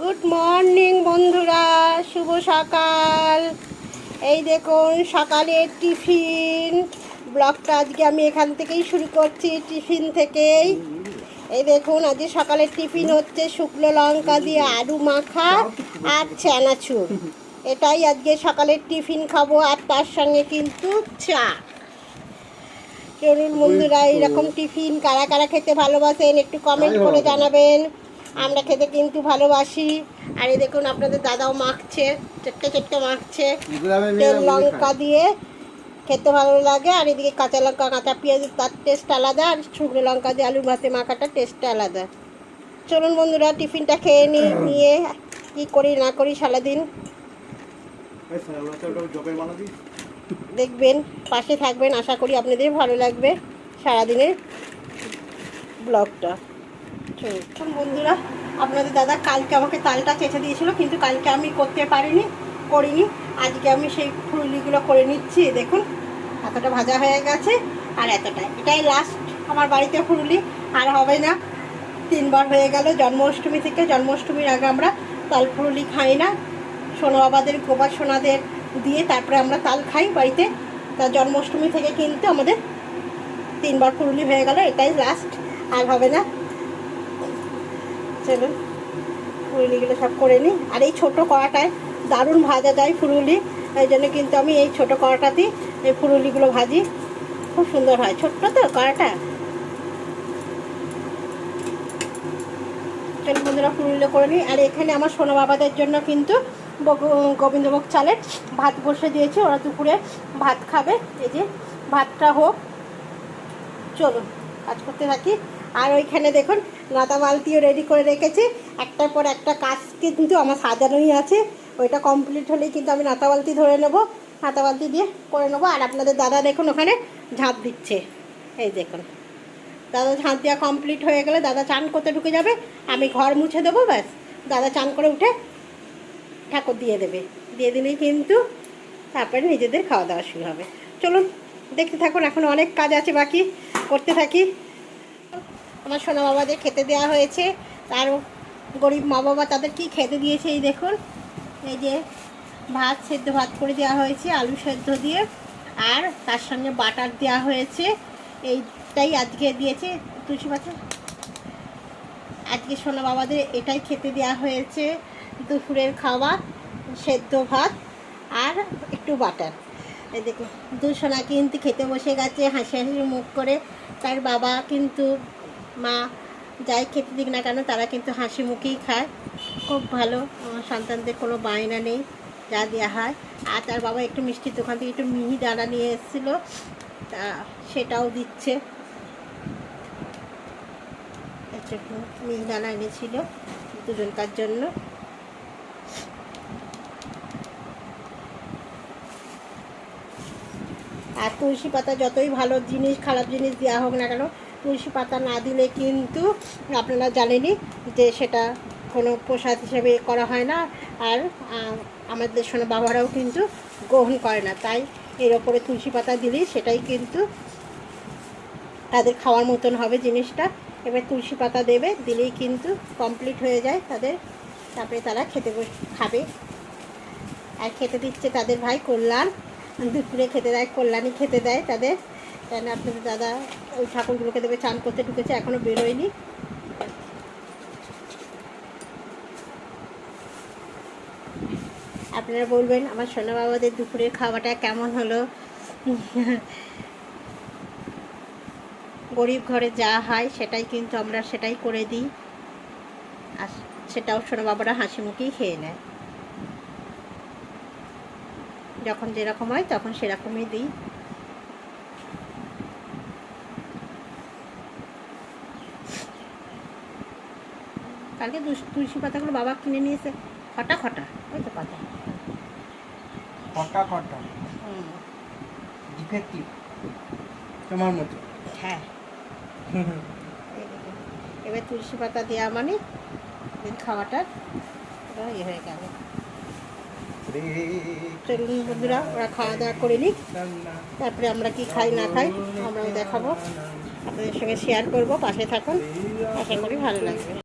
Good morning বন্ধুরা। শুভ সকাল। এই দেখুন সকালের টিফিন। ব্লগটা আজকে আমি এখান থেকেই শুরু করছি টিফিন থেকেই। এই দেখুন আজকে সকালের টিফিন হচ্ছে শুকনো লঙ্কা দিয়ে আলু মাখা আর চানাচুর। এটাই আজকে সকালের টিফিন খাব আর তার সঙ্গে কিন্তু চা। চলুন বন্ধুরা এইরকম টিফিন কারা কারা খেতে ভালোবাসেন একটু কমেন্ট করে জানাবেন। আমরা খেতে কিন্তু ভালোবাসি। আর এই দেখুন আপনাদের দাদাও মাখছে চটকে চটকে মাখছে। তেল লঙ্কা দিয়ে খেতে ভালো লাগে আর এদিকে কাঁচা লঙ্কা কাঁচা পেঁয়াজ তার টেস্ট আলাদা আর শুকনো লঙ্কা দিয়ে আলুর ভাতে মাখাটা টেস্ট আলাদা। চলুন বন্ধুরা টিফিনটা খেয়ে নিই নিয়ে কী করি না করি সারাদিন? দেখবেন পাশে থাকবেন আশা করি আপনাদের ভালো লাগবে সারাদিনের ব্লগটা। বন্ধুরা, আপনাদের দাদা কালকে আমাকে তালটা চেঁচে দিয়েছিল, কিন্তু কালকে আমি করতে পারিনি, করিনি। আজকে আমি সেই ফুলগুলো করে নিচ্ছি, দেখুন, এতটা ভাজা হয়ে গেছে, আর এতটা এটাই লাস্ট আমার বাড়িতে ফুললি, আর হবে না, তিনবার হয়ে গেল জন্মাষ্টমী থেকে। জন্মাষ্টমীর আগে আমরা তাল ফুললি খাই না। সোনা বাবাদের গোবার সোনাদের দিয়ে তারপরে আমরা তাল খাই বাড়িতে। তা জন্মাষ্টমী থেকে কিন্তু আমাদের তিনবার ফুললি হয়ে গেল, এটাই লাস্ট আর হবে না। চলুন, ফুলুলিগুলো সব করে নিই। আর এই ছোটো কড়াটায় দারুণ ভাজা যায় ফুলুলি। এই জন্য কিন্তু আমি এই ছোটো কড়াটাতেই এই ফুলুলিগুলো ভাজি। খুব সুন্দর হয়। ছোট্ট তো কড়াটা। চলুন বন্ধুরা ফুলুলি করে নিই। আর এখানে আমার সোনা বাবাদের জন্য কিন্তু গোবিন্দভোগ চালের ভাত বসে দিয়েছি। ওরা দুপুরে ভাত খাবে। এই যে ভাতটা হোক। চলুন, কাজ করতে থাকি। আর ওইখানে দেখুন নাতা বালতিও রেডি করে রেখেছি। একটার পর একটা কাজ কিন্তু আমার সাজানোই আছে। ওইটা কমপ্লিট হলেই কিন্তু আমি নাতা বালতি ধরে নেব। নাতা বালতি দিয়ে করে নেব। আর আপনাদের দাদা দেখুন, ওখানে ঝাঁপ দিচ্ছে। এই দেখুন। দাদা ঝাঁপ দেওয়া কমপ্লিট হয়ে গেলে দাদা চান করতে ঢুকে যাবে। আমি ঘর মুছে দেবো, ব্যাস। দাদা চান করে উঠে ঠাকুর দিয়ে দেবে। দিয়ে দিলেই কিন্তু তারপরে নিজেদের খাওয়া দাওয়া শুরু হবে। চলুন, দেখতে থাকুন। এখন অনেক কাজ আছে বাকি। করতে থাকি। আমার সোনা বাবাদের খেতে দেওয়া হয়েছে। তার গরিব মা বাবা তাদের কি খেতে দিয়েছে এই দেখুন। এই যে ভাত, সেদ্ধ ভাত করে দেওয়া হয়েছে, আলু সেদ্ধ দিয়ে। আর তার সঙ্গে বাটার দেওয়া হয়েছে। এইটাই আজকে দিয়েছে। তুলসী পাতা। আজকে সোনা বাবাদের এটাই খেতে দেওয়া হয়েছে। দুপুরের খাওয়া, সেদ্ধ ভাত আর একটু বাটার। এই দেখুন দুসোনা কিন্তু খেতে বসে গেছে, হাসি হাসি মুখ করে। তার বাবা কিন্তু মা যাই খেতে দিক না কেন, তারা কিন্তু হাসি মুখেই খায়। খুব ভালো, আমার সন্তানদের কোনো বায়না নেই, যা দেওয়া হয়। আর তার বাবা একটু মিষ্টির দোকান থেকে একটু মিহি দানা নিয়ে এসেছিল, তা সেটাও দিচ্ছে। মিহি দানা এনেছিল দুজনকার জন্য। আর তুলসী পাতা যতই ভালো জিনিস, খারাপ জিনিস দেওয়া হোক না কেন তুলসী পাতা না দিলে কিন্তু আপনারা জানেনই যে সেটা কোনো প্রসাদ হিসেবে করা হয় না। আর আমাদের সঙ্গে বাবারাও কিন্তু গ্রহণ করে না। তাই এর ওপরে তুলসী পাতা দিলেই সেটাই কিন্তু তাদের খাওয়ার মতন হবে জিনিসটা। এবার তুলসী পাতা দেবে, দিলেই কিন্তু কমপ্লিট হয়ে যায় তাদের। তারপরে তারা খেতে খাবে। আর খেতে দিচ্ছে তাদের ভাই কল্যাণ। দুপুরে খেতে দেয়, কল্যাণী খেতে দেয় তাদের। কেন আপনাদের দাদা ওই ঠাকুরগুলোকে দেবে চান করতে ঢুকেছে এখনও বেরোয়নি। আপনারা বলবেন, আমার সোনা বাবাদের দুপুরের খাওয়াটা কেমন হলো? গরিব ঘরে যা হয়, সেটাই কিন্তু আমরা সেটাই করে দিই। আর সেটাও সোনা বাবারা হাসি মুখেই খেয়ে নেয়। যখন যেরকম হয়, তখন সেরকমই দিই। কালকে তুলসী পাতাগুলো বাবা কিনে নিয়েছে। খটা খটা ওই তো পাতা। খটা খটা? ডিফেক্টিভ তোমার মতো। হ্যাঁ। এবার তুলসী পাতা দেওয়া মানে এর খাওয়াটা পুরো ইয়ে হয়ে গেল। চলুন বন্ধুরা ওরা খাওয়া দাওয়া করে নিক। তারপরে আমরা কি খাই না খাই আমরাও দেখাবো। আপনাদের সঙ্গে শেয়ার করব পাশে থাকুন। আশা করি ভালো লাগবে।